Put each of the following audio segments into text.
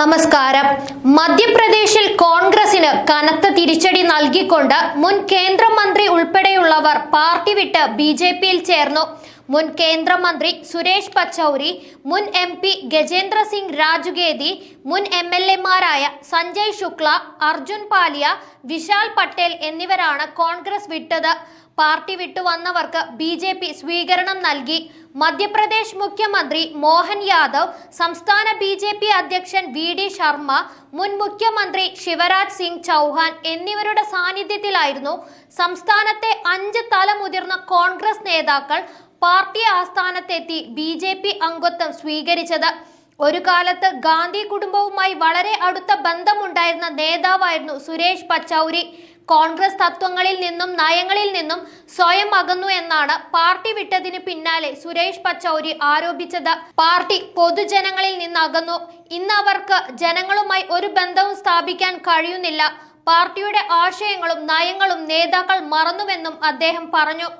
നമസ്കാരം. മധ്യപ്രദേശിൽ കോൺഗ്രസിന് കനത്ത തിരിച്ചടി നൽകിക്കൊണ്ട് മുൻ കേന്ദ്രമന്ത്രി ഉൾപ്പെടെയുള്ളവർ പാർട്ടി വിട്ട് ബി ജെ പിയിൽ ചേർന്നു. മുൻ കേന്ദ്രമന്ത്രി സുരേഷ് പച്ചൌരി മുൻ എം പി ഗജേന്ദ്ര സിംഗ് രാജുഗേദി മുൻ എം എൽ എമാരായ സഞ്ജയ് ശുക്ല അർജുൻ പാലിയ വിശാൽ പട്ടേൽ എന്നിവരാണ് കോൺഗ്രസ് വിട്ടത്. പാർട്ടി വിട്ടുവന്നവർക്ക് ബി ജെ പി സ്വീകരണം നൽകി. മധ്യപ്രദേശ് മുഖ്യമന്ത്രി മോഹൻ യാദവ് സംസ്ഥാന ബി ജെ പി അധ്യക്ഷൻ വി ഡി ശർമ്മ മുൻ മുഖ്യമന്ത്രി ശിവരാജ് സിംഗ് ചൗഹാൻ എന്നിവരുടെ സാന്നിധ്യത്തിലായിരുന്നു സംസ്ഥാനത്തെ അഞ്ച് തലമുതിർന്ന കോൺഗ്രസ് നേതാക്കൾ പാർട്ടി ആസ്ഥാനത്തെത്തി ബി ജെ പി അംഗത്വം സ്വീകരിച്ചത്. ഒരു കാലത്ത് ഗാന്ധി കുടുംബവുമായി വളരെ അടുത്ത ബന്ധമുണ്ടായിരുന്ന നേതാവായിരുന്നു സുരേഷ് പച്ചൌരി. കോൺഗ്രസ് തത്വങ്ങളിൽ നിന്നും നയങ്ങളിൽ നിന്നും സ്വയം അകന്നു എന്നാണ് പാർട്ടി വിട്ടതിന് പിന്നാലെ സുരേഷ് പച്ചൌരി ആരോപിച്ചത്. പാർട്ടി പൊതുജനങ്ങളിൽ നിന്ന് അകന്നു ഇന്ന് അവർക്ക് ജനങ്ങളുമായി ഒരു ബന്ധവും സ്ഥാപിക്കാൻ കഴിയുന്നില്ല. പാർട്ടിയുടെ ആശയങ്ങളും നയങ്ങളും നേതാക്കൾ മറന്നുവെന്നും അദ്ദേഹം പറഞ്ഞു.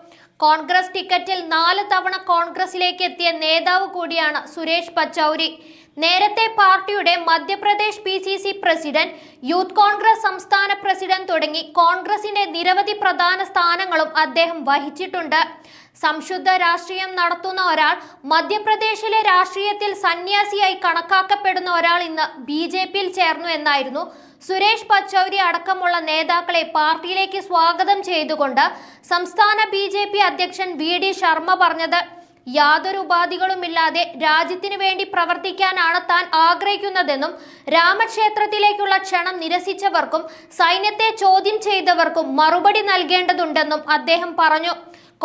കോൺഗ്രസ് ടിക്കറ്റിൽ നാല് തവണ കോൺഗ്രസിലേക്ക് എത്തിയ നേതാവ് കൂടിയാണ് സുരേഷ് പച്ചൌരി. നേരത്തെ പാർട്ടിയുടെ Madhya Pradesh P C C president youth Congress സംസ്ഥാന പ്രസിഡന്റ് തുടങ്ങി കോൺഗ്രസിന്റെ നിരവധി പ്രധാന സ്ഥാനങ്ങളും അദ്ദേഹം വഹിച്ചിട്ടുണ്ട്. സംശുദ്ധ രാഷ്ട്രീയം നടത്തുന്ന ഒരാൾ മധ്യപ്രദേശിലെ രാഷ്ട്രീയത്തിൽ സന്യാസിയായി കണക്കാക്കപ്പെടുന്ന ഒരാൾ ഇന്ന് ബി ജെ പിയിൽ ചേർന്നു എന്നായിരുന്നു സുരേഷ് പച്ചൌരി അടക്കമുള്ള നേതാക്കളെ പാർട്ടിയിലേക്ക് സ്വാഗതം ചെയ്തുകൊണ്ട് സംസ്ഥാന ബി അധ്യക്ഷൻ വി ഡി ശർമ്മ പറഞ്ഞത്. യാതൊരു ഉപാധികളുമില്ലാതെ രാജ്യത്തിനു വേണ്ടി പ്രവർത്തിക്കാനാണ് താൻ ആഗ്രഹിക്കുന്നതെന്നും രാമക്ഷേത്രത്തിലേക്കുള്ള ക്ഷണം നിരസിച്ചവർക്കും സൈന്യത്തെ ചോദ്യം ചെയ്തവർക്കും മറുപടി നൽകേണ്ടതുണ്ടെന്നും അദ്ദേഹം പറഞ്ഞു.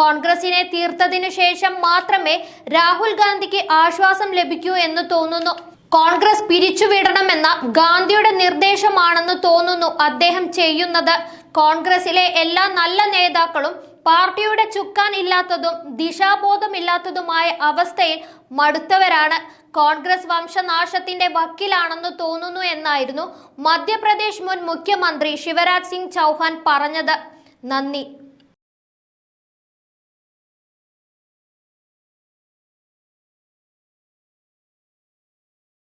കോൺഗ്രസിനെ തീർത്തതിനു ശേഷം മാത്രമേ രാഹുൽ ഗാന്ധിക്ക് ആശ്വാസം ലഭിക്കൂ എന്ന് തോന്നുന്നു. കോൺഗ്രസ് പിരിച്ചുവിടണമെന്ന ഗാന്ധിയുടെ നിർദ്ദേശമാണെന്ന് തോന്നുന്നു അദ്ദേഹം ചെയ്യുന്നത്. കോൺഗ്രസിലെ എല്ലാ നല്ല നേതാക്കളും പാർട്ടിയുടെ ചുക്കാൻ ഇല്ലാത്തതും ദിശാബോധമില്ലാത്തതുമായ അവസ്ഥയിൽ മടുത്തവരാണ്. കോൺഗ്രസ് വംശനാശത്തിന്റെ വക്കിലാണെന്ന് തോന്നുന്നു എന്നായിരുന്നു മധ്യപ്രദേശ് മുൻ മുഖ്യമന്ത്രി ശിവരാജ് സിംഗ് ചൗഹാൻ പറഞ്ഞത്. നന്ദി.